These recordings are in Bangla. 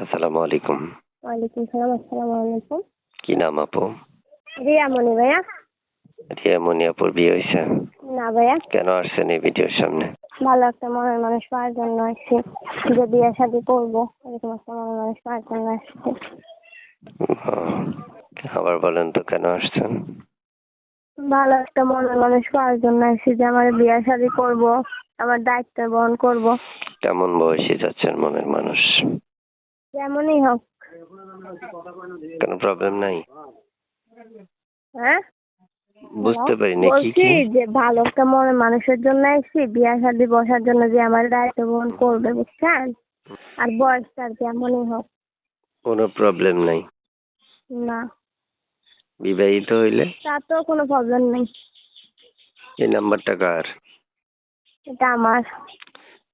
আসসালামু আলাইকুম। ওয়ালাইকুম সালাম আসসালামু আলাইকুম। কি নাম আপু? রিয়া মনি ভাইয়া। রিয়া মনিয়াপুর বিয়ে হয়েছে? না ভাইয়া। কেন আসছেন এই ভিডিওর সামনে? ভালো একটা মনের মানুষ পাওয়ার জন্য আসছি। যে বিয়ে শাদি করব এরকম একটা মনের মানুষ পাওয়ার জন্য আসছি। আবার বলেন তো কেন আসছেন? ভালো একটা মনের মানুষ পাওয়ার জন্য আসছি যে আমার বিয়ে শাদি করব আমার দায়িত্ব বহন করব। কেমন বয়সে যাচ্ছেন মনের মানুষ? যেমনই হোক। কোনো প্রবলেম নাই। হ্যাঁ? বুঝতে পারিনি কি বলছি কি? যে ভালো একটা মনের মানুষের জন্য আসছি বিয়ে শাদি বসার জন্য যে আমার দায়িত্ব বহন করবে বুঝছেন? আর বয়সটা যেমনই হোক। কোনো প্রবলেম নাই। না। বিবাহিত হইলে? তাতেও কোনো প্রবলেম নেই। এই নাম্বারটা কার? এটা আমার।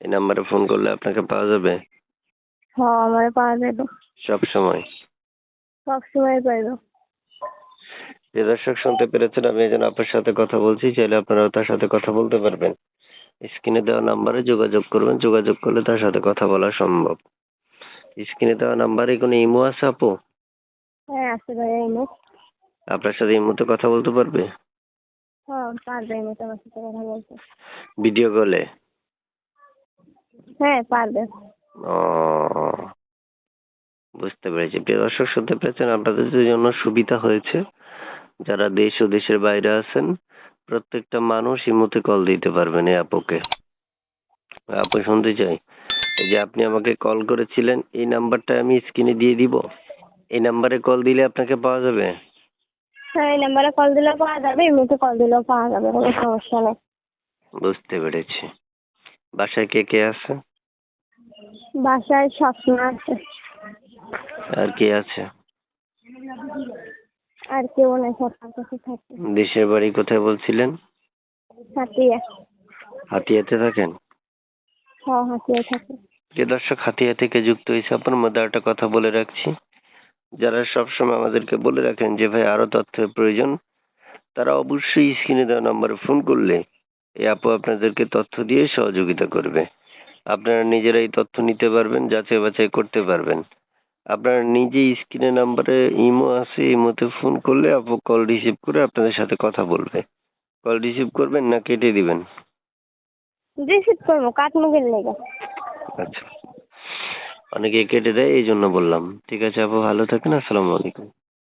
এই নাম্বারে ফোন করলে আপনাকে পাওয়া যাবে? হ আমার পাওয়া যাবে সব সময় সবসময় পাইবো যে দর্শক শুনতে পেরেছেন আমি একজন আপনার সাথে কথা বলছি চাইলে আপনারাও তার সাথে কথা বলতে পারবেন। স্ক্রিনে দেওয়া নাম্বারে যোগাযোগ করবেন যোগাযোগ করলে তার সাথে কথা বলা সম্ভব। স্ক্রিনে দেওয়া নাম্বারে কোনো ইমো আছে আপু? হ্যাঁ আছে ভাই এই মুখ আপনার সাথে ইমোতে কথা বলতে পারবে? হ্যাঁ পারবে মুখ আমার সাথে কথা বলতে। ভিডিও কলে? হ্যাঁ পারবে। ও বুঝতে পেরেছি। প্রিয় দর্শক শুনতে পেরেছেন? আপনাদের জন্য সুবিধা হয়েছে যারা দেশ ও দেশের বাইরে আছেন প্রত্যেকটা মানুষ ইমোতে কল দিতে পারবেন এই আপুকে। আপু শুনতে চাই? এই যে আপনি আমাকে কল করেছিলেন এই নাম্বারটা আমি স্ক্রিনে দিয়ে দিব? এই নাম্বারে কল দিলে আপনাকে পাওয়া যাবে? হ্যাঁ এই নাম্বারে কল দিলেও পাওয়া যাবে কল দিলেও পাওয়া যাবে কোনো সমস্যা নেই। বুঝতে পেরেছি। বাসায় কে কে আছে? বাসায় সবসময় আছে। আর কে আছে? আর কেউ নেই সব কাছে থাকে দেশের বাড়ি কোথায় বলছিলেন? হাতিয়া। হাতিয়াতে থাকেন? হ্যাঁ হাতিয়া থাকে। যে দর্শক হাতিয়া থেকে যুক্ত হয়েছে আপনার মধ্যে একটা কথা বলে রাখছি। যারা সবসময় আমাদেরকে বলে রাখেন যে ভাই আরও তথ্যের প্রয়োজন তারা অবশ্যই স্ক্রিনে দেওয়া নাম্বারে ফোন করলে এই আপু আপনাদেরকে তথ্য দিয়ে সহযোগিতা করবে। আপনারা নিজেরাই তথ্য নিতে পারবেন যাচাই বাছাই করতে পারবেন। আপনারা নিজেই স্ক্রিনে নাম্বারে ইমো আছে ইমোতে ফোন করলে আপু কল রিসিভ করে আপনাদের সাথে কথা বলবে। কল রিসিভ করবেন না কেটে দিবেন? রিসিভ করব কাটমুগের লেগে। আচ্ছা। অনেকে কেটে দেয় এই জন্য বললাম। ঠিক আছে আপু ভালো থাকেন আসসালামু আলাইকুম।